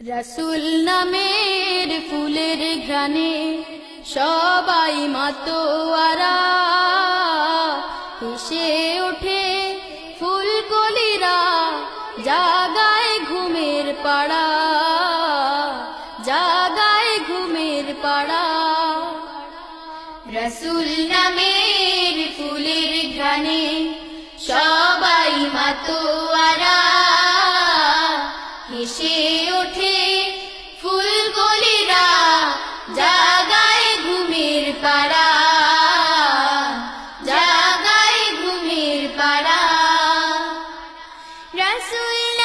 রসুল নামের ফুলের ঘ্রাণে সবাই মাতোয়ারা। হেসে ওঠে ফুলকলিরা, জাগায় ঘুমের পাড়া। জাগায় ঘুমের পাড়া। রসুল নামের ফুলের ঘ্রাণে সবাই মাতোয়ারা। ওঠে ফুলকলিরা জাগায় পাড়া জাগায় ঘুমের পাড়া। রসুল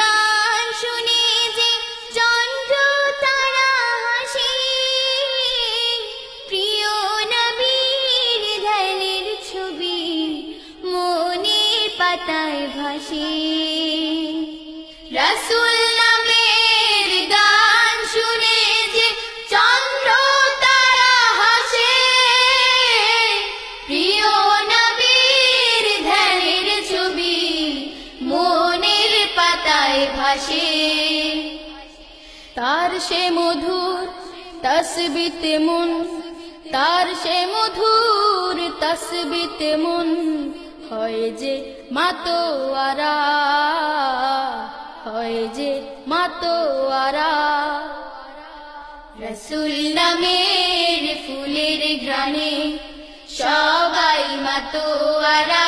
গান শুনে যে প্রিয় নবীর ছবি রসুল যে হাসে, প্রিয় পাতায় তার সে মধুর তসবিতে মন, তার সে মধুর তসবিতে মন হয় যে মাতোয়ারা। হয় যে মাতোয়ারা। রসুল নামের ফুলের গ্রানে সবাই মাতোয়ারা।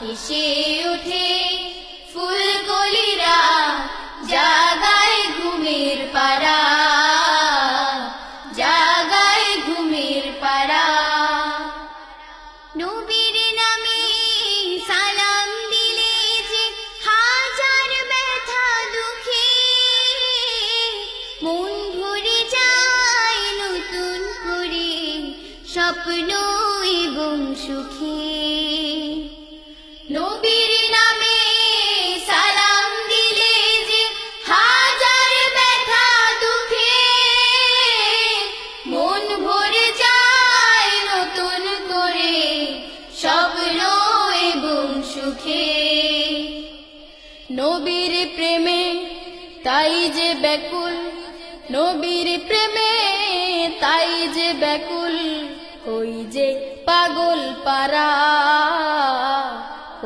হেসে ওঠে ফুলকলিরা, জাগায় ঘুমের পাড়া। জাগায় ঘুমের পাড়া। নবীর স্বপ্ন এবং সুখে। নবীর নামে সালাম দিলে যে হাজার ব্যথা দুঃখে, মন ভরে যায় নতুন করে স্বপ্ন এবং সুখে। নবীর প্রেমে তাই যে ব্যাকুল, নবীর প্রেমে তাই যে ব্যাকুল ওই যে পাগল পারা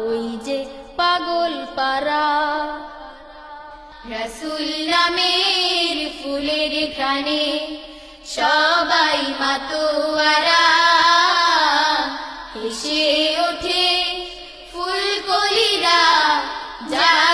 ওই যে পাগল পারা রসুল নামের ফুলের খানে সবাই মাতোয়ারা। এসে ওঠে ফুলকলিরা যা